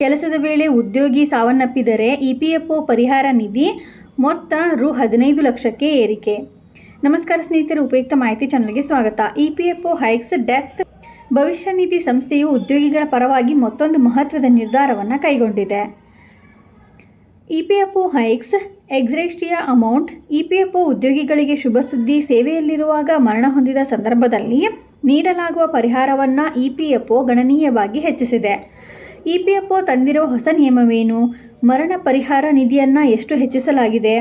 ಕೆಲಸದ ವೇಳೆ ಉದ್ಯೋಗಿ ಸಾವನ್ನಪ್ಪಿದರೆ ಇಪಿಎಫ್ಒ ಪರಿಹಾರ ನಿಧಿ ಮೊತ್ತ ರು ಹದಿನೈದು ಲಕ್ಷಕ್ಕೆ ಏರಿಕೆ. ನಮಸ್ಕಾರ ಸ್ನೇಹಿತರು, ಉಪಯುಕ್ತ ಮಾಹಿತಿ ಚಾನಲ್ಗೆ ಸ್ವಾಗತ. ಇಪಿಎಫ್ಒ ಹೈಕ್ಸ್ ಡೆತ್ ಭವಿಷ್ಯ ನಿಧಿ ಸಂಸ್ಥೆಯು ಉದ್ಯೋಗಿಗಳ ಪರವಾಗಿ ಮತ್ತೊಂದು ಮಹತ್ವದ ನಿರ್ಧಾರವನ್ನು ಕೈಗೊಂಡಿದೆ. EPFO hikes ex gratia amount EPFO ಉದ್ಯೋಗಿಗಳಿಗೆ ಶುಭ ಸುದ್ದಿ ಸೇವೆಯಲ್ಲಿರುವಾಗ ಮರಣ ಹೊಂದಿದ ಸಂದರ್ಭದಲ್ಲಿ ನೀಡಲಾಗುವ ಪರಿಹಾರವನ್ನು ಇಪಿಎಫ್ಒ ಗಣನೀಯವಾಗಿ ಹೆಚ್ಚಿಸಿದೆ. ಇಪಿಎಫ್ಒ ತಂದಿರೋ ಹೊಸ ನಿಯಮವೇನು? ಮರಣ ಪರಿಹಾರ ನಿಧಿಯನ್ನು ಎಷ್ಟು ಹೆಚ್ಚಿಸಲಾಗಿದೆ?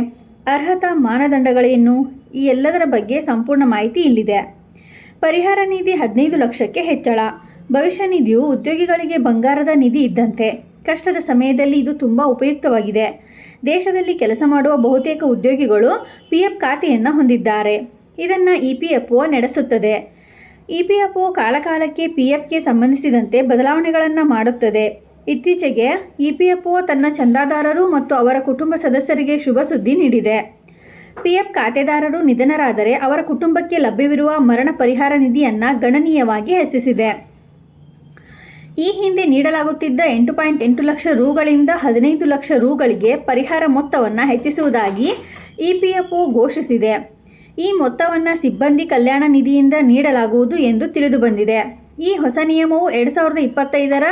ಅರ್ಹತಾ ಮಾನದಂಡಗಳೇನು? ಈ ಎಲ್ಲದರ ಬಗ್ಗೆ ಸಂಪೂರ್ಣ ಮಾಹಿತಿ ಇಲ್ಲಿದೆ. ಪರಿಹಾರ ನಿಧಿ ಹದಿನೈದು ಲಕ್ಷಕ್ಕೆ ಹೆಚ್ಚಳ. ಭವಿಷ್ಯ ನಿಧಿಯು ಉದ್ಯೋಗಿಗಳಿಗೆ ಬಂಗಾರದ ನಿಧಿ ಇದ್ದಂತೆ. ಕಷ್ಟದ ಸಮಯದಲ್ಲಿ ಇದು ತುಂಬ ಉಪಯುಕ್ತವಾಗಿದೆ. ದೇಶದಲ್ಲಿ ಕೆಲಸ ಮಾಡುವ ಬಹುತೇಕ ಉದ್ಯೋಗಿಗಳು ಪಿ ಎಫ್ ಖಾತೆಯನ್ನು ಹೊಂದಿದ್ದಾರೆ. ಇದನ್ನು ಇ ಪಿ ಎಫ್ ಒ ನಡೆಸುತ್ತದೆ. ಇ ಪಿ ಎಫ್ ಕಾಲಕಾಲಕ್ಕೆ ಪಿ ಎಫ್ಗೆ ಸಂಬಂಧಿಸಿದಂತೆ ಬದಲಾವಣೆಗಳನ್ನು ಮಾಡುತ್ತದೆ. ಇತ್ತೀಚೆಗೆ ಇ ಪಿ ಎಫ್ ತನ್ನ ಚಂದಾದಾರರು ಮತ್ತು ಅವರ ಕುಟುಂಬ ಸದಸ್ಯರಿಗೆ ಶುಭ ಸುದ್ದಿ ನೀಡಿದೆ. ಪಿ ಎಫ್ ಖಾತೆದಾರರು ನಿಧನರಾದರೆ ಅವರ ಕುಟುಂಬಕ್ಕೆ ಲಭ್ಯವಿರುವ ಮರಣ ಪರಿಹಾರ ನಿಧಿಯನ್ನು ಗಣನೀಯವಾಗಿ ಹೆಚ್ಚಿಸಿದೆ. ಈ ಹಿಂದೆ ನೀಡಲಾಗುತ್ತಿದ್ದ ಎಂಟು ಪಾಯಿಂಟ್ ಎಂಟು ಲಕ್ಷ ರೂಗಳಿಂದ ಹದಿನೈದು ಲಕ್ಷ ರೂಗಳಿಗೆ ಪರಿಹಾರ ಮೊತ್ತವನ್ನು ಹೆಚ್ಚಿಸುವುದಾಗಿ ಇ ಪಿ ಎಫ್ ಘೋಷಿಸಿದೆ. ಈ ಮೊತ್ತವನ್ನು ಸಿಬ್ಬಂದಿ ಕಲ್ಯಾಣ ನಿಧಿಯಿಂದ ನೀಡಲಾಗುವುದು ಎಂದು ತಿಳಿದುಬಂದಿದೆ. ಈ ಹೊಸ ನಿಯಮವು ಎರಡು ಸಾವಿರದ ಇಪ್ಪತ್ತೈದರ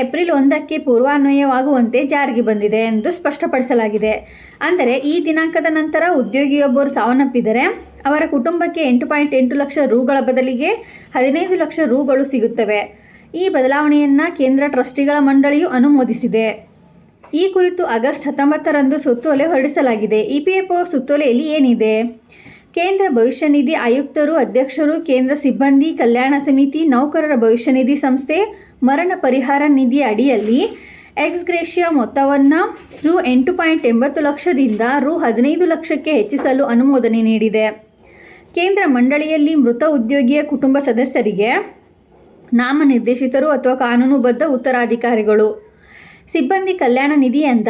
ಏಪ್ರಿಲ್ ಒಂದಕ್ಕೆ ಪೂರ್ವಾನ್ವಯವಾಗುವಂತೆ ಜಾರಿಗೆ ಬಂದಿದೆ ಎಂದು ಸ್ಪಷ್ಟಪಡಿಸಲಾಗಿದೆ. ಅಂದರೆ ಈ ದಿನಾಂಕದ ನಂತರ ಉದ್ಯೋಗಿಯೊಬ್ಬರು ಸಾವನ್ನಪ್ಪಿದರೆ ಅವರ ಕುಟುಂಬಕ್ಕೆ ಎಂಟು ಪಾಯಿಂಟ್ ಎಂಟು ಲಕ್ಷ ರೂಗಳ ಬದಲಿಗೆ ಹದಿನೈದು ಲಕ್ಷ ರೂಗಳು ಸಿಗುತ್ತವೆ. ಈ ಬದಲಾವಣೆಯನ್ನು ಕೇಂದ್ರ ಟ್ರಸ್ಟಿಗಳ ಮಂಡಳಿಯು ಅನುಮೋದಿಸಿದೆ. ಈ ಕುರಿತು ಆಗಸ್ಟ್ ಹತ್ತೊಂಬತ್ತರಂದು ಸುತ್ತೋಲೆ ಹೊರಡಿಸಲಾಗಿದೆ. ಇ ಪಿ ಎಫ್ ಒ ಸುತ್ತೋಲೆಯಲ್ಲಿ ಏನಿದೆ? ಕೇಂದ್ರ ಭವಿಷ್ಯ ನಿಧಿ ಆಯುಕ್ತರು, ಅಧ್ಯಕ್ಷರು, ಕೇಂದ್ರ ಸಿಬ್ಬಂದಿ, ಕಲ್ಯಾಣ ಸಮಿತಿ, ನೌಕರರ ಭವಿಷ್ಯ ನಿಧಿ ಸಂಸ್ಥೆ, ಮರಣ ಪರಿಹಾರ ನಿಧಿ ಅಡಿಯಲ್ಲಿ ಎಕ್ಸ್ಗ್ರೇಷಿಯಾ ಮೊತ್ತವನ್ನು ರು ಎಂಟು ಪಾಯಿಂಟ್ ಎಂಬತ್ತು ಲಕ್ಷದಿಂದ ರು ಹದಿನೈದು ಲಕ್ಷಕ್ಕೆ ಹೆಚ್ಚಿಸಲು ಅನುಮೋದನೆ ನೀಡಿದೆ. ಕೇಂದ್ರ ಮಂಡಳಿಯಲ್ಲಿ ಮೃತ ಉದ್ಯೋಗಿಯ ಕುಟುಂಬ ಸದಸ್ಯರಿಗೆ ನಾಮನಿರ್ದೇಶಿತರು ಅಥವಾ ಕಾನೂನುಬದ್ಧ ಉತ್ತರಾಧಿಕಾರಿಗಳು. ಸಿಬ್ಬಂದಿ ಕಲ್ಯಾಣ ನಿಧಿಯಿಂದ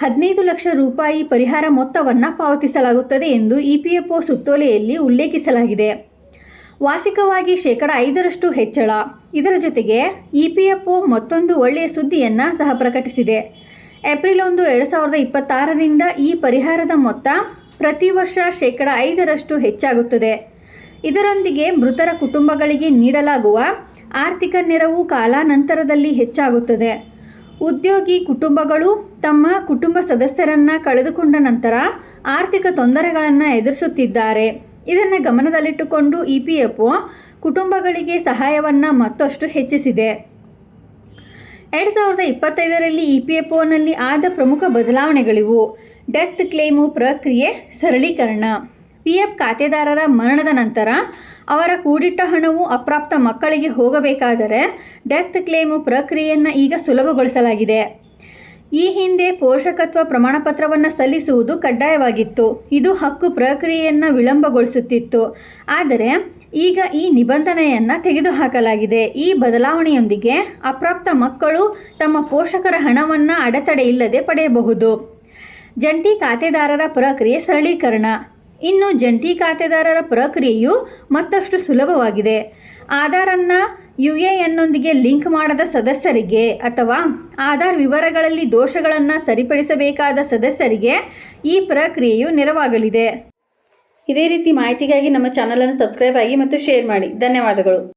ಹದಿನೈದು ಲಕ್ಷ ರೂಪಾಯಿ ಪರಿಹಾರ ಮೊತ್ತವನ್ನು ಪಾವತಿಸಲಾಗುತ್ತದೆ ಎಂದು ಇ ಪಿ ಎಫ್ ಒ ಸುತ್ತೋಲೆಯಲ್ಲಿ ಉಲ್ಲೇಖಿಸಲಾಗಿದೆ. ವಾರ್ಷಿಕವಾಗಿ ಶೇಕಡ ಐದರಷ್ಟು ಹೆಚ್ಚಳ. ಇದರ ಜೊತೆಗೆ ಇ ಪಿ ಎಫ್ ಒ ಮತ್ತೊಂದು ಒಳ್ಳೆಯ ಸುದ್ದಿಯನ್ನು ಸಹ ಪ್ರಕಟಿಸಿದೆ. ಏಪ್ರಿಲ್ ಒಂದು, ಎರಡು ಸಾವಿರದ ಇಪ್ಪತ್ತಾರರಿಂದ ಈ ಪರಿಹಾರದ ಮೊತ್ತ ಪ್ರತಿ ವರ್ಷ ಶೇಕಡ ಐದರಷ್ಟು ಹೆಚ್ಚಾಗುತ್ತದೆ. ಇದರೊಂದಿಗೆ ಮೃತರ ಕುಟುಂಬಗಳಿಗೆ ನೀಡಲಾಗುವ ಆರ್ಥಿಕ ನೆರವು ಕಾಲಾನಂತರದಲ್ಲಿ ಹೆಚ್ಚಾಗುತ್ತದೆ. ಉದ್ಯೋಗಿ ಕುಟುಂಬಗಳು ತಮ್ಮ ಕುಟುಂಬ ಸದಸ್ಯರನ್ನು ಕಳೆದುಕೊಂಡ ನಂತರ ಆರ್ಥಿಕ ತೊಂದರೆಗಳನ್ನು ಎದುರಿಸುತ್ತಿದ್ದಾರೆ. ಇದನ್ನು ಗಮನದಲ್ಲಿಟ್ಟುಕೊಂಡು ಇ ಪಿ ಎಫ್ ಒ ಕುಟುಂಬಗಳಿಗೆ ಸಹಾಯವನ್ನು ಮತ್ತಷ್ಟು ಹೆಚ್ಚಿಸಿದೆ. ಎರಡು ಸಾವಿರದ ಇಪ್ಪತ್ತೈದರಲ್ಲಿ ಇ ಪಿ ಎಫ್ ಒನಲ್ಲಿ ಆದ ಪ್ರಮುಖ ಬದಲಾವಣೆಗಳಿವು. ಡೆತ್ ಕ್ಲೇಮು ಪ್ರಕ್ರಿಯೆ ಸರಳೀಕರಣ. ಪಿ ಎಫ್ ಖಾತೆದಾರರ ಮರಣದ ನಂತರ ಅವರ ಕೂಡಿಟ್ಟ ಹಣವು ಅಪ್ರಾಪ್ತ ಮಕ್ಕಳಿಗೆ ಹೋಗಬೇಕಾದರೆ ಡೆತ್ ಕ್ಲೇಮು ಪ್ರಕ್ರಿಯೆಯನ್ನು ಈಗ ಸುಲಭಗೊಳಿಸಲಾಗಿದೆ. ಈ ಹಿಂದೆ ಪೋಷಕತ್ವ ಪ್ರಮಾಣಪತ್ರವನ್ನು ಸಲ್ಲಿಸುವುದು ಕಡ್ಡಾಯವಾಗಿತ್ತು. ಇದು ಹಕ್ಕು ಪ್ರಕ್ರಿಯೆಯನ್ನು ವಿಳಂಬಗೊಳಿಸುತ್ತಿತ್ತು. ಆದರೆ ಈಗ ಈ ನಿಬಂಧನೆಯನ್ನು ತೆಗೆದುಹಾಕಲಾಗಿದೆ. ಈ ಬದಲಾವಣೆಯೊಂದಿಗೆ ಅಪ್ರಾಪ್ತ ಮಕ್ಕಳು ತಮ್ಮ ಪೋಷಕರ ಹಣವನ್ನು ಅಡೆತಡೆ ಇಲ್ಲದೆ ಪಡೆಯಬಹುದು. ಜಂಟಿ ಖಾತೆದಾರರ ಪ್ರಕ್ರಿಯೆ ಸರಳೀಕರಣ. ಇನ್ನು ಜಂಟಿ ಖಾತೆದಾರರ ಪ್ರಕ್ರಿಯೆಯು ಮತ್ತಷ್ಟು ಸುಲಭವಾಗಿದೆ. ಆಧಾರನ್ನು ಯು ಎ ಎನ್ನೊಂದಿಗೆ ಲಿಂಕ್ ಮಾಡದ ಸದಸ್ಯರಿಗೆ ಅಥವಾ ಆಧಾರ್ ವಿವರಗಳಲ್ಲಿ ದೋಷಗಳನ್ನು ಸರಿಪಡಿಸಬೇಕಾದ ಸದಸ್ಯರಿಗೆ ಈ ಪ್ರಕ್ರಿಯೆಯು ನೆರವಾಗಲಿದೆ. ಇದೇ ರೀತಿ ಮಾಹಿತಿಗಾಗಿ ನಮ್ಮ ಚಾನಲನ್ನು ಸಬ್ಸ್ಕ್ರೈಬ್ ಆಗಿ ಮತ್ತು ಶೇರ್ ಮಾಡಿ. ಧನ್ಯವಾದಗಳು.